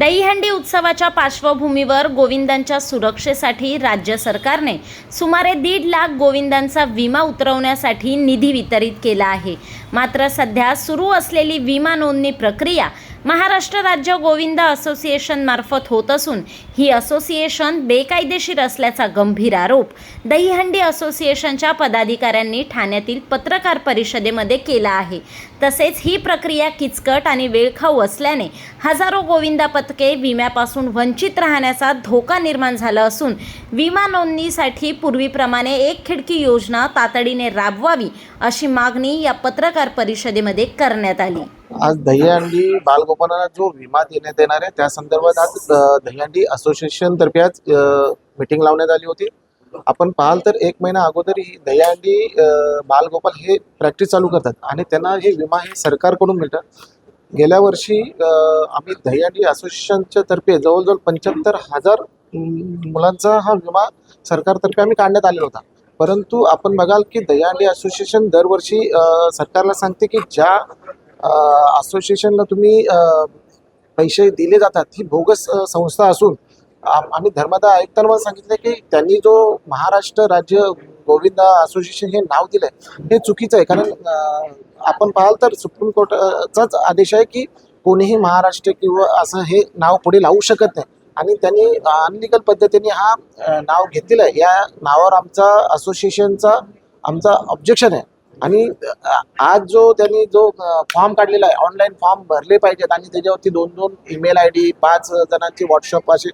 दहीहंडी उत्सवाच्या पार्श्वभूमीवर गोविंदांच्या सुरक्षेसाठी राज्य सरकारने सुमारे दीड लाख गोविंदांचा विमा उतरवण्यासाठी निधी वितरित केला आहे. मात्र सध्या सुरू असलेली विमा नोंदणी प्रक्रिया महाराष्ट्र राज्य गोविंदा असोसिएशन मार्फत होत असून ही असोसिएशन बेकायदेशीर असल्याचा गंभीर आरोप दहीहंडी असोसिएशनच्या पदाधिकाऱ्यांनी ठाण्यातील पत्रकार परिषदेमध्ये केला आहे. तसेच ही प्रक्रिया किचकट आणि वेळखाऊ असल्याने हजारो गोविंदा पथके विम्यापासून वंचित राहण्याचा धोका निर्माण झाला असून विमा नोंदणीसाठी पूर्वीप्रमाणे एक खिडकी योजना तातडीने राबवावी अशी मागणी या पत्रकार परिषदेमध्ये करण्यात आली. आज दहीहंडी बालगोपालांना जो विमा देण्यात येणार आहे त्या संदर्भात आज दहीहंडी असोसिएशन तर्फे आज मीटिंग लावण्यात आली होती. आपण पाहाल तर एक महिना अगोदर ही दहीहंडी बालगोपाल हे प्रॅक्टिस चालू करतात. आणि त्यांना हे विमा हे सरकारकडून मिळतात गेल्या वर्षी आम्ही दहीहंडी असोसिएशनच्या तर्फे जवळजवळ पंच्याहत्तर हजार मुलांचा हा विमा सरकारतर्फे आम्ही काढण्यात आलेला होता. परंतु आपण बघाल की दहीहंडी असोसिएशन दरवर्षी सरकारला सांगते की ज्या असोसिएशनला तुम्ही पैसे दिले जातात ही बोगस संस्था असून आम- आम्ही धर्मदा आयुक्तांवर सांगितलं की त्यांनी जो महाराष्ट्र राज्य गोविंदा असोसिएशन हे नाव दिलंय हे चुकीचं आहे. कारण आपण पाहाल तर सुप्रीम कोर्टाचाच आदेश आहे की कोणीही महाराष्ट्र किंवा असं हे नाव पुढे लावू शकत नाही. आणि त्यांनी अनलिगल पद्धतीने हा नाव घेतलेलं आहे. या नावावर आमचा असोसिएशनचा आमचा ऑब्जेक्शन आहे. आणि आज जो त्यांनी जो फॉर्म काढलेला आहे ऑनलाईन फॉर्म भरले पाहिजेत. आणि त्याच्यावरती दोन दोन ईमेल आय डी पाच जणांची व्हॉट्सअप असे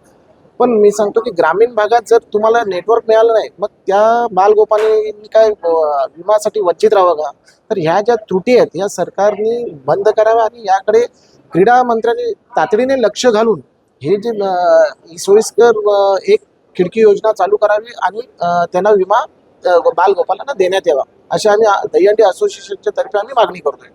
पण मी सांगतो की ग्रामीण भागात जर तुम्हाला नेटवर्क मिळालं नाही मग त्या बालगोपालांनी काय विमासाठी वंचित राहावं का? तर ह्या ज्या त्रुटी आहेत या सरकारने बंद कराव्या आणि याकडे क्रीडा मंत्र्यांनी तातडीने लक्ष घालून हे जे सोयीस्कर एक खिडकी योजना चालू करावी आणि त्यांना विमा बालगोपालांना देण्यात यावा. अशी आम्ही दहीहंडी असोसिएशनच्या तर्फे आम्ही मागणी करतोय.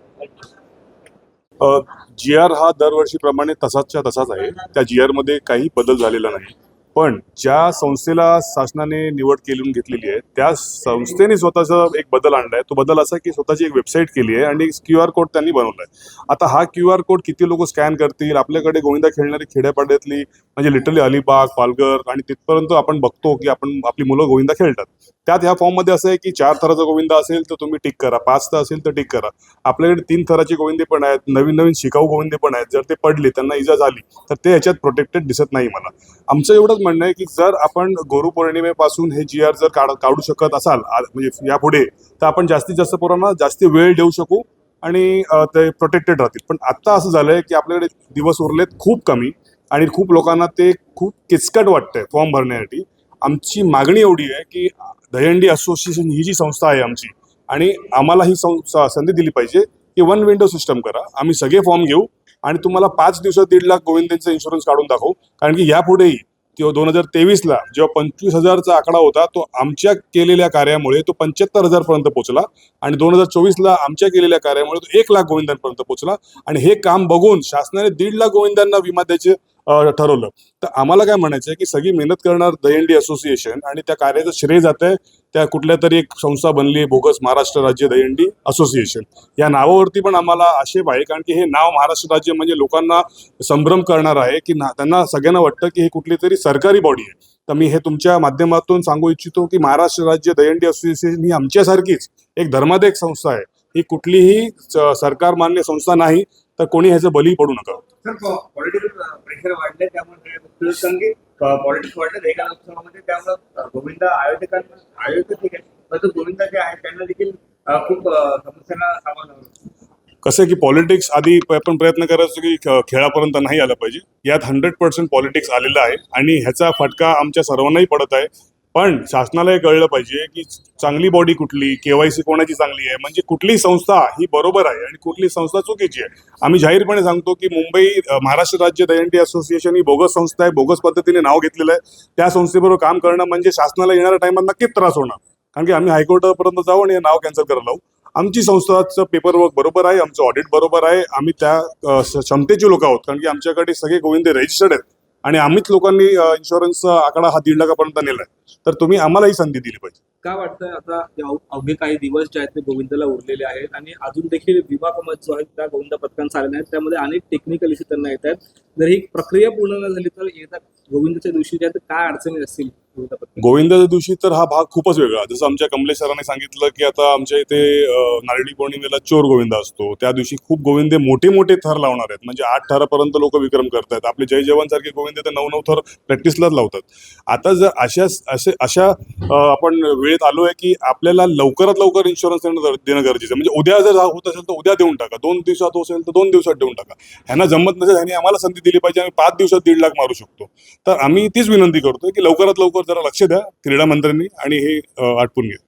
जी आर हा दरवर्षीप्रमाणे तसाचच्या तसाच आहे. त्या जी आरमध्ये काही बदल झालेला नाही. पण ज्या संस्थेला शासनाने निवड केली घेतलेली आहे त्या संस्थेने स्वतःचा एक बदल आणलाय. तो बदल असा की स्वतःची एक वेबसाईट केली आहे आणि क्यू आर कोड त्यांनी बनवलाय. आता हा क्यू आर कोड किती लोक स्कॅन करतील? आपल्याकडे गोविंदा खेळणारी खेड्यापाड्यातली म्हणजे लिटरली अलिबाग पालघर आणि तिथपर्यंत आपण बघतो की आपण आपली मुलं गोविंदा खेळतात. त्यात ह्या फॉर्ममध्ये असं आहे की चार थराचा गोविंदा असेल तर तुम्ही टिक करा. पाच तर असेल तर टिक करा. आपल्याकडे तीन थराचे गोविंदे पण आहेत नवीन नवीन शिकाऊ गोविंदे पण आहेत. जर ते पडले त्यांना इजा झाली तर ते ह्याच्यात प्रोटेक्टेड दिसत नाही मला. आमचं एवढंच म्हणणं आहे की जर आपण गुरु पौर्णिमेपासून हे जी आर जर काढ काढू शकत असाल म्हणजे यापुढे तर आपण जास्तीत जास्त पोरांना जास्ती वेळ देऊ शकू आणि ते प्रोटेक्टेड राहतील. पण आत्ता असं झालंय की आपल्याकडे दिवस उरलेत खूप कमी आणि खूप लोकांना ते खूप किचकट वाटतंय फॉर्म भरण्यासाठी. आमची मागणी एवढी आहे की दहीहंडी असोसिएशन ही जी संस्था आहे आमची आणि आम्हाला ही सं- स- संधी दिली पाहिजे की वन विंडो सिस्टम करा. आम्ही सगळे फॉर्म घेऊ आणि तुम्हाला पाच दिवसात दीड लाख गोविंदांचा इन्शुरन्स काढून दाखवू. कारण की यापुढेही किंवा दोन हजार तेवीसला जेव्हा पंचवीस हजारचा आकडा होता तो आमच्या केलेल्या कार्यामुळे तो पंच्याहत्तर हजारपर्यंत पोहोचला आणि दोन हजार चोवीसला आमच्या केलेल्या कार्यामुळे तो एक लाख गोविंदांपर्यंत पोहोचला आणि हे काम बघून शासनाने दीड लाख गोविंदांना विमा द्यायचे ठरवलं. तर आम्हाला काय म्हणायचं आहे की सगळी मेहनत करणार दहीहंडी असोसिएशन आणि त्या कार्याचं श्रेय जात आहे त्या कुठल्या तरी एक संस्था बनली भोगस बोगस महाराष्ट्र राज्य दहीहंडी असोसिएशन. या नावावरती पण आम्हाला आक्षेप आहे कारण की हे नाव महाराष्ट्र राज्य म्हणजे लोकांना संभ्रम करणार आहे की ना त्यांना सगळ्यांना वाटतं की हे कुठली तरी सरकारी बॉडी आहे. तर मी हे तुमच्या माध्यमातून सांगू इच्छितो की महाराष्ट्र राज्य दहीहंडी असोसिएशन ही आमच्यासारखीच एक धर्मादायक संस्था आहे. ही कुठलीही सरकार मान्य संस्था नाही तर कोणी ह्याचं बली पडू नका. सर पॉलिटिकल प्रेशर वाढले त्यामुळे संगी पॉलिटिक्स वाढले एका लोकसभामध्ये त्यामुळे अ, गोविंदा आयोजकांना आयोजक ठीक आहे परंतु गोविंदा जे आहेत त्यांना देखील अ, खूप अ, समस्यांना सामोरं जावं लागतं. कसं की पॉलिटिक्स आधी आपण प्रयत्न करायचो की खेळापर्यंत नाही आलं पाहिजे. यात हंड्रेड पर्सेंट पॉलिटिक्स आलेलं आहे आणि ह्याचा फटका आमच्या सर्वांनाही पडत आहे. पण शासनाला हे कळलं पाहिजे की चांगली बॉडी कुठली केवायसी कोणाची चांगली आहे? म्हणजे कुठली संस्था ही बरोबर आहे आणि कुठली संस्था चुकीची आहे? आम्ही जाहीरपणे सांगतो की मुंबई महाराष्ट्र राज्य दहीहंडी असोसिएशन ही बोगस संस्था आहे बोगस पद्धतीने नाव घेतलेलं आहे. त्या संस्थेबरोबर काम करणं म्हणजे शासनाला येणाऱ्या टाइमात नक्कीच त्रास होणार? कारण की आम्ही हायकोर्टापर्यंत जाऊ आणि हे नाव कॅन्सल करायला लावू. आमची संस्थाचं पेपर वर्क बरोबर आहे आमचं ऑडिट बरोबर आहे. आम्ही त्या क्षमतेची क्षमतेचे लोक आहोत. कारण की आमच्याकडे सगळे गोविंदे रजिस्टर्ड आहेत. आणि आम्हीच लोकांनी इन्शुरन्सचा आकडा हा दीड लाखापर्यंत नेलाय. तर तुम्ही आम्हालाही संधी दिली पाहिजे. का वाटतं आता अव- अवघे काही दिवस जे आहेत ते गोविंदाला उरलेले आहेत आणि अजून देखील विमा कमत जो आहे त्या गोविंद पथकांचा आले आहे त्यामध्ये अनेक टेक्निकल इश्यू त्यांना येत आहेत. जर ही प्रक्रिया पूर्ण न झाली तर येतात गोविंदाच्या दिवशी जे आहेत काय अडचणी असतील? गोविंदाच्या दिवशी तर हा भाग खूपच वेगळा. जसं आमच्या कमलेश सरांनी सांगितलं की आता आमच्या इथे नारळी पौर्णिमेला चोर गोविंदा असतो. त्या दिवशी खूप गोविंदे मोठे मोठे थर लावणार आहेत. म्हणजे आठ थरापर्यंत लोक विक्रम करतात आपले जय जवान सारखे गोविंदे तर नऊ नऊ थर प्रॅक्टिसलाच लावतात. आता जर अशा असे अशा आपण वेळेत आलो आहे की आपल्याला लवकरात लवकर इन्शुरन्स देणं देणं गरजेचं आहे. म्हणजे उद्या जर होत असेल तर उद्या देऊन टाका. दोन दिवसात असेल तर दोन दिवसात देऊन टाका. ह्यांना जमत नसेल ह्यांनी आम्हाला संधी दिली पाहिजे. आम्ही पाच दिवसात दीड लाख मारू शकतो. तर आम्ही तीच विनंती करतोय की लवकरात लवकर जरा लक्ष द्या. क्रीडा मंत्र्यांनी आणि हे आटपून घ्या.